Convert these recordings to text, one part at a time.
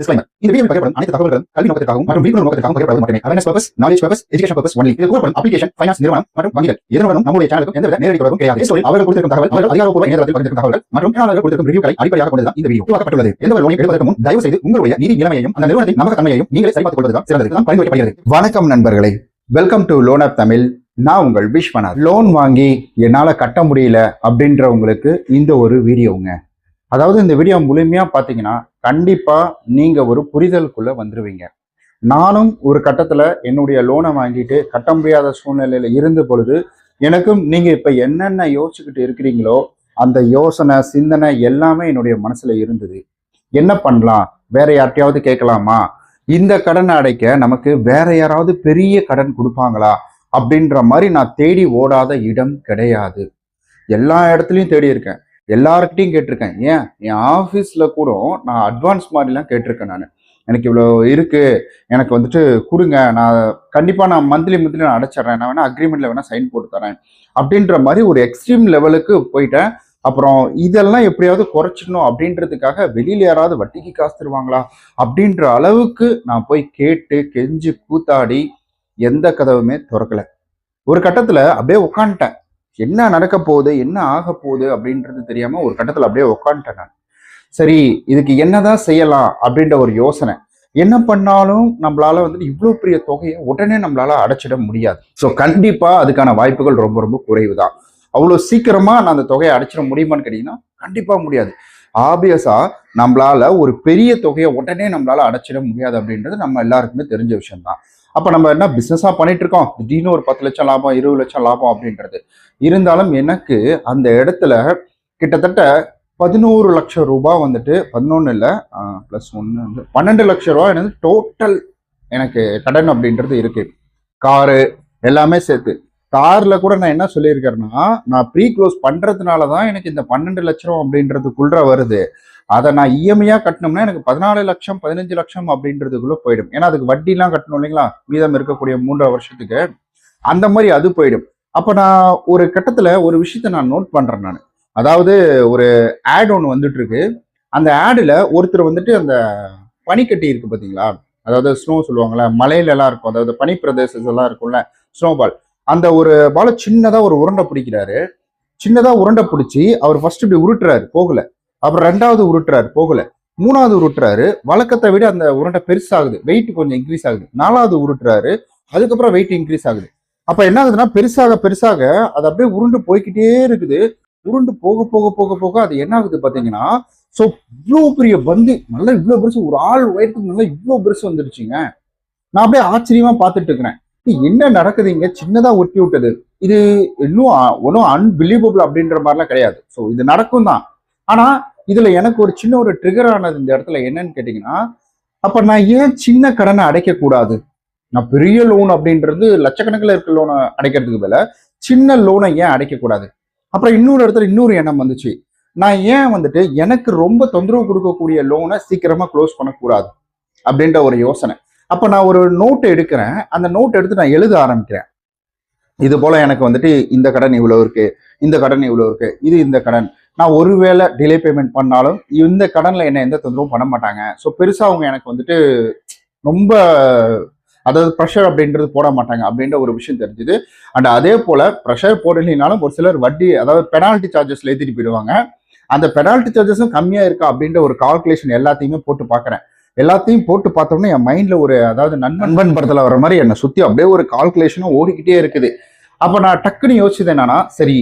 Disclaimer. இந்த பகிரப்படும் அனைத்து தகவல்களும் கல்வி நோக்கத்திற்காகவும் மற்றும் விழிப்புணர்வு நோக்கத்திற்காகவும் மட்டுமே. Awareness purpose knowledge purpose education purpose only இது கூறப்படும் அப்ளிகேஷன் ஃபைனான்ஸ் நிறுவனம் மற்றும் வங்கிகள். நம்முடைய எந்தவித நேரடி தொடர்பும் கிடையாது. அவர்கள் கொடுத்திருக்கும் தகவல் அவர்கள் அதிகாரப்பூர்வ இணையதளத்தில் பகிர்ந்திருக்கும் மற்றும் கொடுத்திருக்கும் ரிவ்யூக்களை அடிப்படையாக இந்த வீடியோ உருவாக்கப்பட்டுள்ளது. எந்த ஒரு லோனை எடுப்பதற்கு முன் தயவு செய்து உங்களுடைய நிதி நிலைமையையும் அந்த நிறுவனத்தின் நம்பகத்தன்மையையும் நீங்களே சரிபார்த்துக் கொள்வதுதான் சிறந்தது. தான் பரிந்துரைக்கப்படுகிறது. வணக்கம் நண்பர்களே. Welcome to loan app Tamil நான் உங்கள் விஸ்வநாத். லோன் வாங்கி என்னால் கட்ட முடியல அப்படின்றவங்களுக்கு இந்த ஒரு வீடியோங்க. அதாவது இந்த வீடியோ முழுமையா பார்த்தீங்கன்னா கண்டிப்பா நீங்க ஒரு புரிதலுக்குள்ள வந்துருவீங்க. நானும் ஒரு கட்டத்துல என்னுடைய லோனை வாங்கிட்டு கட்ட முடியாத சூழ்நிலையில இருந்த பொழுது எனக்கும் நீங்க இப்ப என்னென்ன யோசிச்சுக்கிட்டு இருக்கிறீங்களோ அந்த யோசனை சிந்தனை எல்லாமே என்னுடைய மனசுல இருந்தது. என்ன பண்ணலாம்? வேற யார்ட்டையாவது கேட்கலாமா? இந்த கடனை அடைக்க நமக்கு வேற யாராவது பெரிய கடன் கொடுப்பாங்களா? அப்படின்ற மாதிரி நான் தேடி ஓடாத இடம் கிடையாது. எல்லா இடத்துலையும் தேடி இருக்கேன். எல்லார்கிட்டையும் கேட்டிருக்கேன். ஏன்? என் ஆஃபீஸில் கூட நான் அட்வான்ஸ் மாதிரிலாம் கேட்டிருக்கேன் நான். எனக்கு இவ்வளோ இருக்குது எனக்கு வந்துட்டு கொடுங்க. நான் கண்டிப்பாக நான் மந்த்லி மந்த்லி நான் அடைச்சிட்றேன் நான் வேணால் அக்ரிமெண்ட்டில் வேணால் சைன் போட்டு தரேன். அப்படின்ற மாதிரி ஒரு எக்ஸ்ட்ரீம் லெவலுக்கு போயிட்டேன். அப்புறம் இதெல்லாம் எப்படியாவது குறைச்சிடணும் அப்படின்றதுக்காக வெளியில் யாராவது வட்டிக்கு காசு தருவாங்களா? அப்படின்ற அளவுக்கு நான் போய் கேட்டு கெஞ்சி கூத்தாடி எந்த கதவுமே திறக்கல. ஒரு கட்டத்தில் அப்படியே உட்காந்துட்டேன் என்ன நடக்க போகுது என்ன ஆக போகுது அப்படின்றது தெரியாம ஒரு கட்டத்துல அப்படியே உக்காந்துட்டேன் நான். சரி இதுக்கு என்னதான் செய்யலாம் அப்படின்ற ஒரு யோசனை. என்ன பண்ணாலும் நம்மளால வந்துட்டு இவ்வளோ பெரிய தொகையை உடனே நம்மளால அடைச்சிட முடியாது. ஸோ கண்டிப்பா அதுக்கான வாய்ப்புகள் ரொம்ப ரொம்ப குறைவு தான் அவ்வளோ சீக்கிரமா நான் அந்த தொகையை அடைச்சிட முடியுமான்னு கேட்டீங்கன்னா கண்டிப்பா முடியாது. ஆபியஸா நம்மளால ஒரு பெரிய தொகையை உடனே நம்மளால அடைச்சிட முடியாது அப்படின்றது நம்ம எல்லாருக்குமே தெரிஞ்ச விஷயம்தான். அப்போ நம்ம என்ன பிஸ்னஸாக பண்ணிட்டு இருக்கோம் திடீர்னு ஒரு பத்து லட்சம் லாபம் இருபது லட்சம் லாபம் அப்படின்றது. இருந்தாலும் எனக்கு அந்த இடத்துல கிட்டத்தட்ட பதினோரு லட்சம் ரூபாய் வந்துட்டு பதினொன்று இல்லை ப்ளஸ் ஒன்று வந்து பன்னெண்டு லட்சம் ரூபா எனக்கு டோட்டல் எனக்கு கடன் அப்படின்றது இருக்கு. காரு எல்லாமே சேர்த்து. காரில் கூட நான் என்ன சொல்லியிருக்கேன்னா நான் ப்ரீ க்ளோஸ் பண்ணுறதுனால தான் எனக்கு இந்த பன்னெண்டு லட்சம் அப்படின்றதுக்குள்ள வருது. அதை நான் இஎம்ஐயா கட்டணும்னா எனக்கு பதினாலு லட்சம் பதினஞ்சு லட்சம் அப்படின்றதுக்குள்ள போயிடும். ஏன்னா அதுக்கு வட்டிலாம் கட்டணும் இல்லைங்களா? மீதம் இருக்கக்கூடிய மூன்றரை வருஷத்துக்கு. அந்த மாதிரி அது போயிடும். அப்போ நான் ஒரு கட்டத்தில் ஒரு விஷயத்த நான் நோட் பண்ணுறேன் நான். அதாவது ஒரு ஆட் ஒன்று வந்துட்டு இருக்கு அந்த ஆடில் ஒருத்தர் வந்துட்டு அந்த பனிக்கட்டி இருக்கு பார்த்தீங்களா அதாவது ஸ்னோ சொல்லுவாங்கள்ல மலையிலலாம் இருக்கும். அதாவது பனி பிரதேசம் எல்லாம் இருக்கும்ல ஸ்னோ பால் அந்த ஒரு பாலை சின்னதாக ஒரு உருண்டை பிடிக்கிறாரு. சின்னதாக உருண்டை பிடிச்சி அவர் ஃபர்ஸ்ட் இப்படி உருட்டுறாரு போகலை. அப்புறம் ரெண்டாவது உருட்டுறாரு போகல. மூணாவது உருட்டுறாரு வழக்கத்தை விட அந்த உருண்டை பெருசாகுது. வெயிட் கொஞ்சம் இன்க்ரீஸ் ஆகுது. நாலாவது உருட்டுறாரு அதுக்கப்புறம் வெயிட் இன்க்ரீஸ் ஆகுது. அப்ப என்ன ஆகுதுன்னா பெருசாக பெருசாக அது அப்படியே உருண்டு போய்க்கிட்டே இருக்குது. உருண்டு போக போக போக போக அது என்ன ஆகுது பாத்தீங்கன்னா ஸோ இவ்வளோ பெரிய பந்து நல்லா இவ்வளோ பெருசு ஒரு ஆள் உயரத்துக்கு நல்லா இவ்வளோ பெருசு வந்துருச்சுங்க. நான் அப்படியே ஆச்சரியமா பார்த்துட்டு இருக்கிறேன். என்ன நடக்குதுங்க சின்னதா ஒட்டி விட்டது. இது இன்னும் ஒன்றும் அன்பிலீவபிள் அப்படின்ற மாதிரிலாம் கிடையாது. ஸோ இது நடக்கும் தான் ஆனா இதுல எனக்கு ஒரு சின்ன ஒரு ட்ரிகர் ஆனது இந்த இடத்துல என்னன்னு கேட்டீங்கன்னா அப்ப நான் ஏன் சின்ன கடனை அடைக்க கூடாது நான் பெரிய லோன் அப்படின்றது லட்சக்கணக்கில் இருக்க லோனை அடைக்கிறதுக்கு பதில சின்ன லோனை ஏன் அடைக்க கூடாது அப்புறம் இன்னொரு இடத்துல இன்னொரு எண்ணம் வந்துச்சு. நான் ஏன் வந்துட்டு எனக்கு ரொம்ப தொந்தரவு கொடுக்கக்கூடிய லோனை சீக்கிரமா க்ளோஸ் பண்ணக்கூடாது? அப்படின்ற ஒரு யோசனை. அப்ப நான் ஒரு நோட் எடுக்கிறேன். அந்த நோட் எடுத்து நான் எழுத ஆரம்பிக்கிறேன். இது போல எனக்கு வந்துட்டு இந்த கடன் இவ்வளவு இருக்கு இந்த கடன் இவ்வளவு இருக்கு இது இந்த கடன். நான் ஒருவேளை டிலே பேமெண்ட் பண்ணாலும் இந்த கடன்ல என்ன எந்த தொந்தரவும் பண்ண மாட்டாங்க. ஸோ பெருசா அவங்க எனக்கு வந்துட்டு ரொம்ப அதாவது ப்ரெஷர் அப்படின்றது போட மாட்டாங்க அப்படின்ற ஒரு விஷயம் தெரிஞ்சுது. அண்ட் அதே போல ப்ரெஷர் போடலினாலும் ஒரு சிலர் வட்டி அதாவது பெனால்ட்டி சார்ஜஸ்ல ஏற்றிட்டு போயிடுவாங்க. அந்த பெனால்ட்டி சார்ஜஸும் கம்மியா இருக்கா அப்படின்ற ஒரு கால்குலேஷன் எல்லாத்தையுமே போட்டு பார்க்குறேன் எல்லாத்தையும் போட்டு பார்த்தோம்னா என் மைண்ட்ல ஒரு அதாவது நண்பன் படத்துல வர மாதிரி என்னை சுத்தி அப்படியே ஒரு கால்குலேஷனும் ஓடிக்கிட்டே இருக்குது. அப்ப நான் டக்குன்னு யோசிச்சது என்னன்னா சரி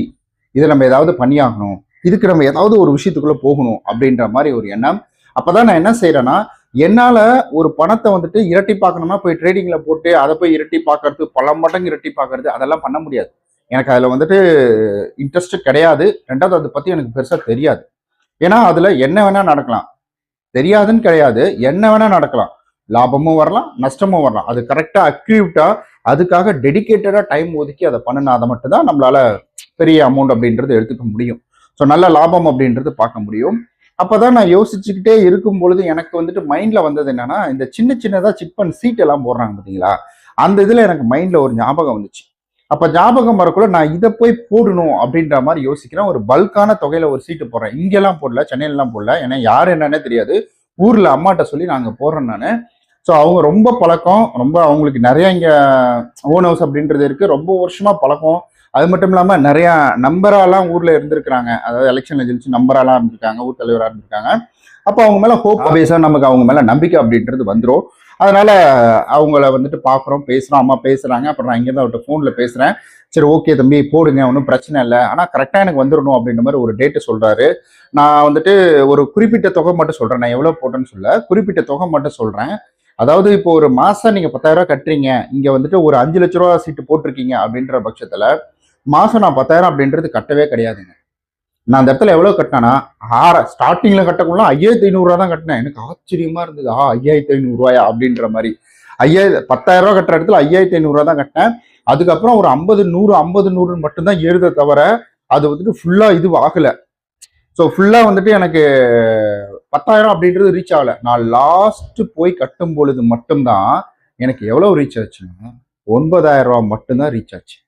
இதை நம்ம ஏதாவது பண்ணியாகணும். இதுக்கு நம்ம ஏதாவது ஒரு விஷயத்துக்குள்ள போகணும் அப்படின்ற மாதிரி ஒரு எண்ணம். அப்பதான் நான் என்ன செய்யறேன்னா என்னால ஒரு பணத்தை வந்துட்டு இரட்டி பார்க்கணும்னா போய் ட்ரேடிங்ல போட்டு அதை போய் இரட்டி பார்க்கறது பல மடங்கு இரட்டி பார்க்கறது அதெல்லாம் பண்ண முடியாது. எனக்கு அதில் வந்துட்டு இன்ட்ரெஸ்ட் கிடையாது. ரெண்டாவது அதை பத்தி எனக்கு பெருசா தெரியாது. ஏன்னா அதுல என்ன வேணா நடக்கலாம். தெரியாதுன்னு கிடையாது. என்ன வேணா நடக்கலாம். லாபமும் வரலாம் நஷ்டமும் வரலாம். அது கரெக்டாக அக்யூட்டா அதுக்காக டெடிக்கேட்டடாக டைம் ஒதுக்கி அதை பண்ணினா அதை மட்டும்தான் நம்மளால பெரிய அமௌண்ட் அப்படின்றது எடுத்துக்க முடியும். ஸோ நல்ல லாபம் அப்படின்றது பார்க்க முடியும். அப்போதான் நான் யோசிச்சுக்கிட்டே இருக்கும் பொழுது எனக்கு வந்துட்டு மைண்டில் வந்தது என்னன்னா இந்த சின்ன சின்னதாக சிட் சீட் எல்லாம் போடுறாங்க பார்த்தீங்களா அந்த இதில் எனக்கு மைண்டில் ஒரு ஞாபகம் வந்துச்சு. அப்போ ஞாபகம் வரக்குள்ள நான் இதை போய் போடணும் அப்படின்ற மாதிரி யோசிக்கிறேன். ஒரு பல்கான தொகையில ஒரு சீட்டு போடுறேன். இங்கெல்லாம் போடல சென்னையிலலாம் போடல. ஏன்னா யார் என்னன்னே தெரியாது. ஊர்ல அம்மாட்ட சொல்லி நாங்கள் போடுறோம் நான். ஸோ அவங்க ரொம்ப பழக்கம். ரொம்ப அவங்களுக்கு நிறைய இங்கே ஓன் ஹவுஸ் அப்படின்றது இருக்குது ரொம்ப வருஷமாக பழக்கம். அது மட்டும் இல்லாமல் நிறையா நம்பராலாம் ஊரில் இருந்திருக்கிறாங்க. அதாவது எலெக்ஷனில் ஜெயிச்சு நம்பராலாம் இருந்திருக்காங்க. ஊர் தலைவராக இருந்திருக்காங்க. அப்போ அவங்க மேலே ஹோப் ஆபியஸா நமக்கு அவங்க மேலே நம்பிக்கை அப்படின்றது வந்துடும் அதனால அவங்கள வந்துட்டு பார்க்குறோம் பேசுகிறோம் அம்மா பேசுகிறாங்க அப்புறம் நான் இங்கேருந்து அவர்கிட்ட ஃபோனில் பேசுகிறேன் சரி ஓகே தம்பி போடுங்க ஒன்றும் பிரச்சனை இல்லை. ஆனால் கரெக்டாக எனக்கு வந்துடணும் அப்படின்ற மாதிரி ஒரு டேட்டு சொல்கிறாரு நான் வந்துட்டு ஒரு குறிப்பிட்ட தொகை மட்டும் சொல்கிறேன் நான் எவ்வளோ போட்டேன்னு சொல்ல குறிப்பிட்ட தொகை மட்டும் சொல்கிறேன் அதாவது இப்போ ஒரு மாதம் நீங்கள் பத்தாயிரரூவா கட்டுறீங்க. இங்கே வந்துட்டு ஒரு அஞ்சு லட்ச ரூபா சீட்டு போட்டிருக்கீங்க அப்படின்ற பட்சத்தில் மாதம் நான் பத்தாயிரம் அப்படின்றது கட்டவே கிடையாதுங்க. நான் அந்த இடத்துல எவ்வளவு கட்டினேன்னா ஆற ஸ்டார்டிங்ல கட்டக்குள்ள ஐயாயிரத்தி ஐநூறுரூவா தான் கட்டினேன். எனக்கு ஆச்சரியமா இருந்தது. ஆ ஐயாயிரத்தி ஐநூறுரூவாயா அப்படின்ற மாதிரி. ஐயாயிரம் பத்தாயிரம் ரூபா கட்டுற இடத்துல ஐயாயிரத்தி ஐநூறுரூவா தான் கட்டினேன். அதுக்கப்புறம் ஒரு ஐம்பது நூறு ஐம்பது நூறுன்னு மட்டும்தான் ஏறுதே தவிர அது வந்துட்டு ஃபுல்லா இது ஆகல. ஸோ ஃபுல்லா வந்துட்டு எனக்கு பத்தாயிரம் அப்படின்றது ரீச் ஆகல. நான் லாஸ்ட் போய் கட்டும் பொழுது மட்டும்தான் எனக்கு எவ்வளவு ரீச் ஆச்சுன்னா ஒன்பதாயிரம் ரூபா மட்டும்தான் ரீச் ஆச்சு.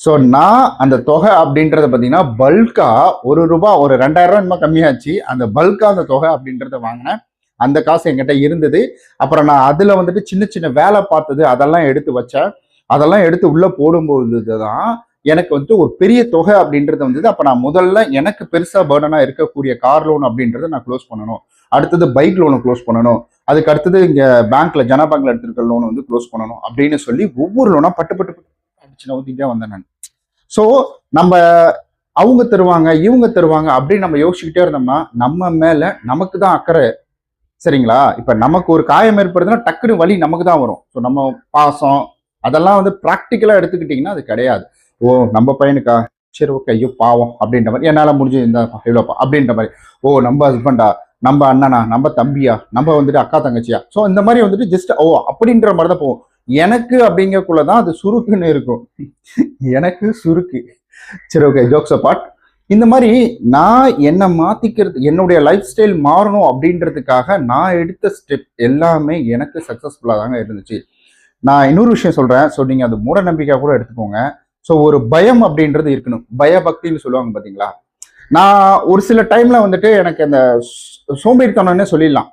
ஸோ நான் அந்த தொகை அப்படின்றத பார்த்தீங்கன்னா பல்காக ஒரு ரூபா ஒரு ரெண்டாயிரம் ரூபா இன்னும் கம்மியாச்சு. அந்த பல்காக அந்த தொகை அப்படின்றத வாங்கினேன். அந்த காசு என்கிட்ட இருந்தது. அப்புறம் நான் அதில் வந்துட்டு சின்ன சின்ன வேலை பார்த்தது அதெல்லாம் எடுத்து வச்சேன். அதெல்லாம் எடுத்து உள்ளே போடும்போது தான் எனக்கு வந்துட்டு ஒரு பெரிய தொகை அப்படின்றது வந்தது. அப்போ நான் முதல்ல எனக்கு பெருசாக பேர்டனாக இருக்கக்கூடிய கார் லோன் அப்படின்றத நான் க்ளோஸ் பண்ணணும். அடுத்தது பைக் லோனை க்ளோஸ் பண்ணணும். அதுக்கு அடுத்தது இங்கே பேங்க்ல ஜன பேங்க்ல எடுத்துருக்க லோன் வந்து க்ளோஸ் பண்ணணும் அப்படின்னு சொல்லி ஒவ்வொரு லோனா பட்டு பட்டு பட்டு ஊத்திட்டே வந்தேன் நான். ஸோ நம்ம அவங்க தருவாங்க இவங்க தருவாங்க அப்படின்னு நம்ம யோசிச்சுக்கிட்டே இருந்தோம்னா நம்ம மேல நமக்கு தான் அக்கறை. சரிங்களா? இப்ப நமக்கு ஒரு காயம் ஏற்படுதுன்னா டக்குனு வலி நமக்கு தான் வரும். ஸோ நம்ம பாசம் அதெல்லாம் வந்து ப்ராக்டிக்கலா எடுத்துக்கிட்டீங்கன்னா அது கிடையாது. ஓ நம்ம பையனுக்கா? சரி ஓகே ஐயோ பாவம் அப்படின்ற மாதிரி. என்னால முடிஞ்சு இந்த இவ்வளோப்பா அப்படின்ற மாதிரி. ஓ நம்ம ஹஸ்பண்டா நம்ம அண்ணனா? நம்ம தம்பியா? நம்ம வந்துட்டு அக்கா தங்கச்சியா? ஸோ இந்த மாதிரி வந்துட்டு ஜஸ்ட் ஓ அப்படின்ற மாதிரி தான் போவோம் எனக்கு அப்படிங்கக்குள்ள தான் அது சுருக்குன்னு இருக்கும். எனக்கு சுருக்கு. சரி ஓகே ஜோக்ஸ் அப்பார்ட் இந்த மாதிரி நான் என்னை மாத்திக்கிறது என்னுடைய லைஃப் ஸ்டைல் மாறணும் அப்படின்றதுக்காக நான் எடுத்த ஸ்டெப் எல்லாமே எனக்கு சக்ஸஸ்ஃபுல்லாக தாங்க இருந்துச்சு. நான் இன்னொரு விஷயம் சொல்கிறேன் ஸோ நீங்கள் அது மூட நம்பிக்கை கூட எடுத்துக்கோங்க. ஸோ ஒரு பயம் அப்படின்றது இருக்கணும். பயபக்தின்னு சொல்லுவாங்க பார்த்தீங்களா நான் ஒரு சில டைமில் வந்துட்டு எனக்கு அந்த சோம்பேறித்தனம்னே சொல்லிடலாம்.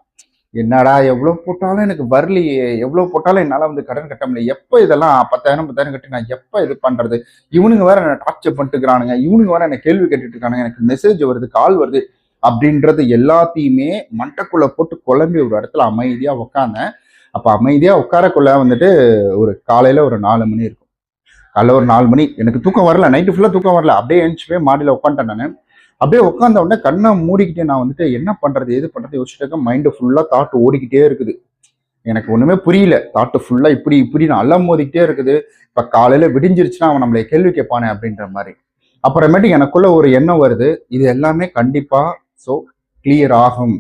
என்னடா எவ்வளோ போட்டாலும் எனக்கு வரலையே எவ்வளோ போட்டாலும் என்னால் வந்து கடன் கட்ட முடியல. எப்போ இதெல்லாம் பத்தாயிரம் பத்தாயிரம் கட்டி நான் எப்போ இது பண்ணுறது இவனுங்க வேற என்ன டார்ச்சர் பண்ணிட்டுக்கிறானுங்க இவனுங்க வேற என்ன கேள்வி கேட்டுட்டு இருக்கானுங்க எனக்கு மெசேஜ் வருது கால் வருது அப்படின்றது எல்லாத்தையுமே மண்டக்குள்ளே போட்டு குழம்பி ஒரு இடத்துல அமைதியாக உட்காந்தேன் அப்போ அமைதியாக உட்காரக்குள்ள வந்துட்டு ஒரு காலையில் ஒரு நாலு மணி இருக்கும். காலைல ஒரு நாலு மணி. எனக்கு தூக்கம் வரல. நைட்டு ஃபுல்லாக தூக்கம் வரல. அப்படியே எழுந்துச்சு போய் மாடியில் உட்காந்துட்டேன் நான். அப்படியே உட்காந்த உடனே கண்ணை மூடிக்கிட்டே நான் வந்துட்டு என்ன பண்றது? எது பண்றது? யோசிச்சுட்டு மைண்டு ஃபுல்லா தாட் ஓடிக்கிட்டே இருக்குது. எனக்கு ஒண்ணுமே புரியல. தாட்டு ஃபுல்லா இப்படி இப்படி நான் அலம் மோதிக்கிட்டே இருக்குது. இப்ப காலையில விடிஞ்சிருச்சுன்னா அவன் நம்மளை கேள்வி கேட்பானே அப்படின்ற மாதிரி. அப்புறமேட்டு எனக்குள்ள ஒரு எண்ணம் வருது. இது எல்லாமே கண்டிப்பா ஸோ கிளியர் ஆகும்.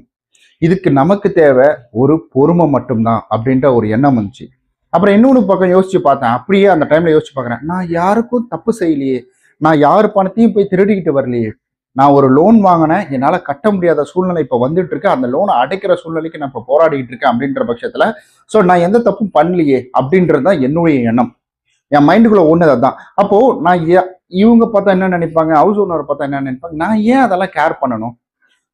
இதுக்கு நமக்கு தேவை ஒரு பொறுமை மட்டும்தான் அப்படின்ற ஒரு எண்ணம் வந்துச்சு. அப்புறம் இன்னொன்று பக்கம் யோசிச்சு பார்த்தேன். அப்படியே அந்த டைம்ல யோசிச்சு பார்க்குறேன். நான் யாருக்கும் தப்பு செய்யலையே. நான் யார் பணத்தையும் போய் திருடிக்கிட்டு வரலையே. நான் ஒரு லோன் வாங்கினேன் என்னால் கட்ட முடியாத சூழ்நிலை இப்போ வந்துட்டு இருக்கு அந்த லோனை அடைக்கிற சூழ்நிலைக்கு நான் இப்போ போராடிட்டு இருக்கேன் அப்படின்ற பட்சத்தில் ஸோ நான் எந்த தப்பும் பண்ணலையே அப்படின்றது தான் என்னுடைய எண்ணம். என் மைண்டுக்குள்ள ஒன்று அதுதான் அப்போது நான் இவங்க பார்த்தா என்ன நினைப்பாங்க? ஹவுஸ் ஓனர் பார்த்தா என்ன நினைப்பாங்க? நான் ஏன் அதெல்லாம் கேர் பண்ணணும்?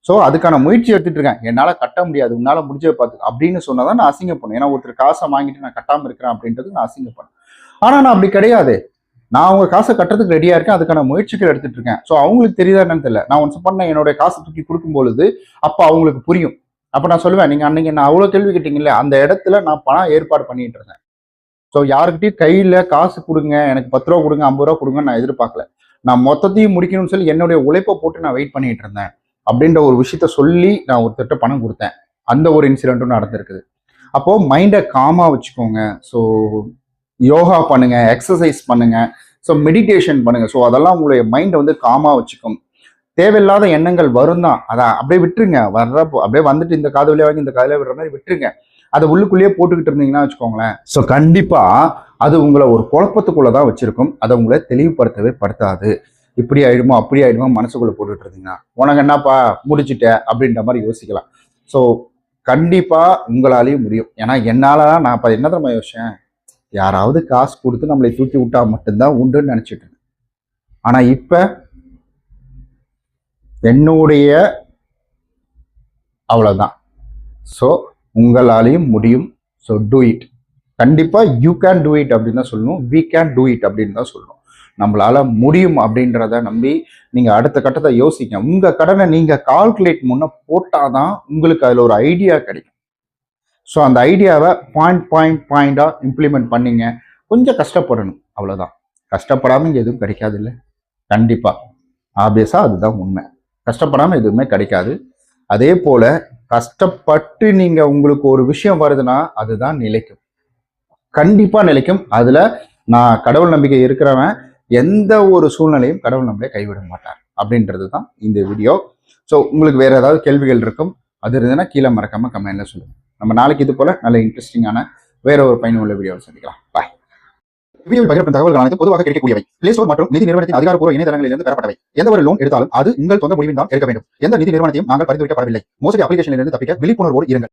ஸோ அதுக்கான முயற்சி எடுத்துட்டு இருக்கேன். என்னால் கட்ட முடியாது உன்னால் முடிஞ்சதை பார்த்து அப்படின்னு சொன்னால் தான் நான் அசிங்கப்படணும். ஏன்னா ஒருத்தர் காசை வாங்கிட்டு நான் கட்டாமல் இருக்கிறேன் அப்படின்றது நான் அசிங்கப்படணும். ஆனால் நான் அப்படி கிடையாது. நான் அவங்க காசை கட்டுறதுக்கு ரெடியாக இருக்கேன். அதுக்கான முயற்சிகள் எடுத்துட்டு இருக்கேன். ஸோ அவங்களுக்கு தெரியுதா என்னன்னு தெரியல. நான் ஒன்ஸ் பண்ண என்னுடைய காசை தூக்கி கொடுக்கும் பொழுது அப்போ அவங்களுக்கு புரியும். அப்போ நான் சொல்லுவேன் நீங்கள் அன்னைக்கு நான் அவ்வளோ கேள்வி கேட்டீங்கல்ல அந்த இடத்துல நான் பணம் ஏற்பாடு பண்ணிட்டு இருந்தேன். ஸோ யாருக்கிட்டையும் கையில் காசு கொடுங்க. எனக்கு பத்து ரூபா கொடுங்க ஐம்பது ரூபா கொடுங்க நான் எதிர்பார்க்கல. நான் மொத்தத்தையும் முடிக்கணும்னு சொல்லி என்னுடைய உழைப்பை போட்டு நான் வெயிட் பண்ணிட்டு இருந்தேன். அப்படின்ற ஒரு விஷயத்த சொல்லி நான் ஒருத்தர்கிட்ட பணம் கொடுத்தேன். அந்த ஒரு இன்சிடென்ட்டும் நடந்திருக்குது. அப்போது மைண்டை காமாக வச்சுக்கோங்க. ஸோ யோகா பண்ணுங்க எக்ஸசைஸ் பண்ணுங்க ஸோ மெடிடேஷன் பண்ணுங்க. ஸோ அதெல்லாம் உங்களுடைய மைண்டை வந்து காமா வச்சுக்கும். தேவையில்லாத எண்ணங்கள் வரும் தான் அதை அப்படியே விட்டுருங்க. வர்றப்போ அப்படியே வந்துட்டு இந்த காது வழியாக வாங்கி இந்த காதில் விடுற மாதிரி விட்டுருங்க. அதை உள்ளுக்குள்ளேயே போட்டுக்கிட்டு இருந்தீங்கன்னா வச்சுக்கோங்களேன். ஸோ கண்டிப்பா அது உங்களை ஒரு குழப்பத்துக்குள்ள தான் வச்சிருக்கும். அதை உங்களை தெளிவுபடுத்தவே படுத்தாது. இப்படி ஆயிடுமோ அப்படி ஆயிடுமோ மனசுக்குள்ளே போட்டுட்டு இருந்தீங்கன்னா. உனக்கு என்னப்பா முடிச்சிட்ட அப்படின்ற மாதிரி யோசிக்கலாம். ஸோ கண்டிப்பா உங்களாலேயும் முடியும். ஏன்னா என்னால நான் இப்போ என்ன தெரியுமா யோசிச்சேன்? யாராவது காசு கொடுத்து நம்மளை தூக்கி விட்டா மட்டும்தான் உண்டுன்னு நினச்சிட்டு ஆனால் இப்போ என்னுடைய அவ்வளோதான் ஸோ உங்களாலையும் முடியும். ஸோ டூ இட் கண்டிப்பாக யூ கேன் டூ இட் அப்படின்னு தான் சொல்லணும். வி கேன் டூ இட் அப்படின்னு தான் சொல்லணும். நம்மளால முடியும் அப்படின்றத நம்பி நீங்கள் அடுத்த கட்டத்தை யோசிங்க. உங்கள் கடனை நீங்கள் கால்குலேட் முன்னே போட்டால் தான் உங்களுக்கு அதில் ஒரு ஐடியா கிடைக்கும். ஸோ அந்த ஐடியாவை பாயிண்ட் பாயிண்ட் பாயிண்டாக இம்ப்ளிமெண்ட் பண்ணீங்க. கொஞ்சம் கஷ்டப்படணும். அவ்வளோதான் கஷ்டப்படாமல் இங்கே எதுவும் கிடைக்காது இல்லை கண்டிப்பாக ஆப்வியஸாக அதுதான் உண்மை. கஷ்டப்படாமல் எதுவுமே கிடைக்காது. அதே போல் கஷ்டப்பட்டு நீங்கள் உங்களுக்கு ஒரு விஷயம் வருதுன்னா அதுதான் நிலைக்கும். கண்டிப்பாக நிலைக்கும். அதில் நான் கடவுள் நம்பிக்கை இருக்கிறவன் எந்த ஒரு சூழ்நிலையும் கடவுள் நம்பிக்கை கைவிட மாட்டார். அப்படின்றது தான் இந்த வீடியோ ஸோ உங்களுக்கு வேறு ஏதாவது கேள்விகள் இருக்கும்? அது இருந்ததுன்னா கீழே மறக்காமல் கமெண்ட்ல சொல்லுங்கள் நம்ம நாளைக்கு இது போல நல்ல இன்ட்ரெஸ்டிங்கான வேற ஒரு பயனுள்ள வீடியோவில் சந்திக்கலாம். பாய் வீடியோவில் பகிரப்படும் தகவல்கள் அனைத்து பொதுவாக கிடைக்கக்கூடியவை. பிளே ஸ்டோர் மற்றும் நிதி நிறுவனத்தின் அதிகாரப்பூர்வ இணையதளங்களிலிருந்து பெறப்பட்டவை. எந்த ஒரு லோன் எடுத்தாலும் அது உங்கள் சொந்த முடிவில் தான் எடுக்க வேண்டும். எந்த நிதி நிறுவனத்தையும் நாங்கள் பரிந்துரைக்கப்படவில்லை. மோசடி அப்ளிகேஷனிலிருந்து தப்பிக்க விழிப்புணர்வோடு இருங்கள்.